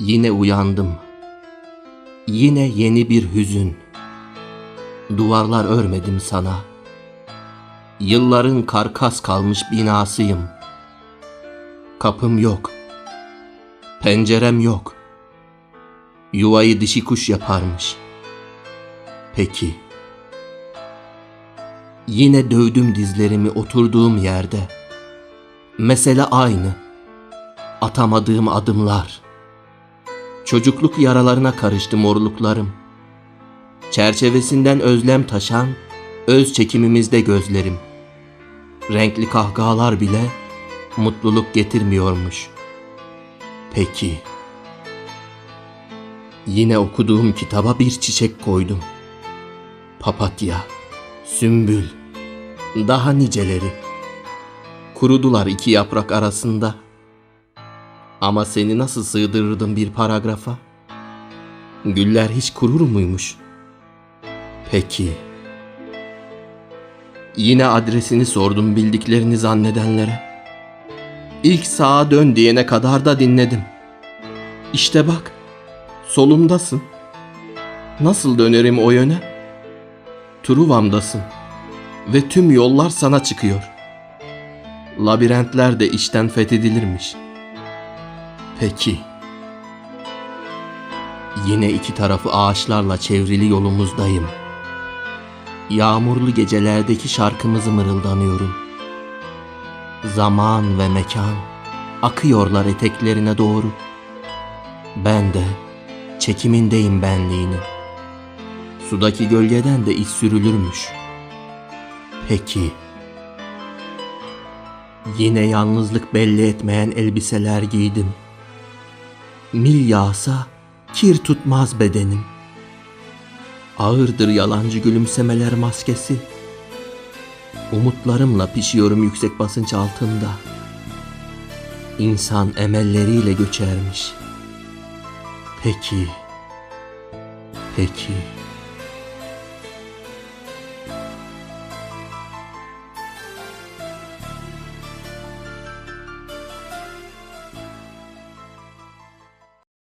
Yine uyandım. Yine yeni bir hüzün. Duvarlar örmedim sana. Yılların karkas kalmış binasıyım. Kapım yok. Pencerem yok. Yuvayı dişi kuş yaparmış. Peki. Yine dövdüm dizlerimi oturduğum yerde. Mesele aynı. Atamadığım adımlar. Çocukluk yaralarına karıştı morluklarım. Çerçevesinden özlem taşan, öz çekimimizde gözlerim. Renkli kahkahalar bile mutluluk getirmiyormuş. Peki. Yine okuduğum kitaba bir çiçek koydum. Papatya, sümbül, daha niceleri. Kurudular iki yaprak arasında. Ama seni nasıl sığdırırdım bir paragrafa? Güller hiç kurur muymuş? Peki. Yine adresini sordum bildiklerini zannedenlere. İlk sağa dön diyene kadar da dinledim. İşte bak, solumdasın. Nasıl dönerim o yöne? Truvam'dasın ve tüm yollar sana çıkıyor. Labirentler de içten fethedilirmiş. Peki. Yine iki tarafı ağaçlarla çevrili yolumuzdayım. Yağmurlu gecelerdeki şarkımızı mırıldanıyorum. Zaman ve mekan akıyorlar eteklerine doğru. Ben de çekimindeyim benliğinin. Sudaki gölgeden de iz sürülürmüş. Peki. Yine yalnızlık belli etmeyen elbiseler giydim. Mil yağsa kir tutmaz bedenim. Ağırdır yalancı gülümsemeler maskesi. Umutlarımla pişiyorum yüksek basınç altında. İnsan emelleriyle göçermiş. Peki. Peki.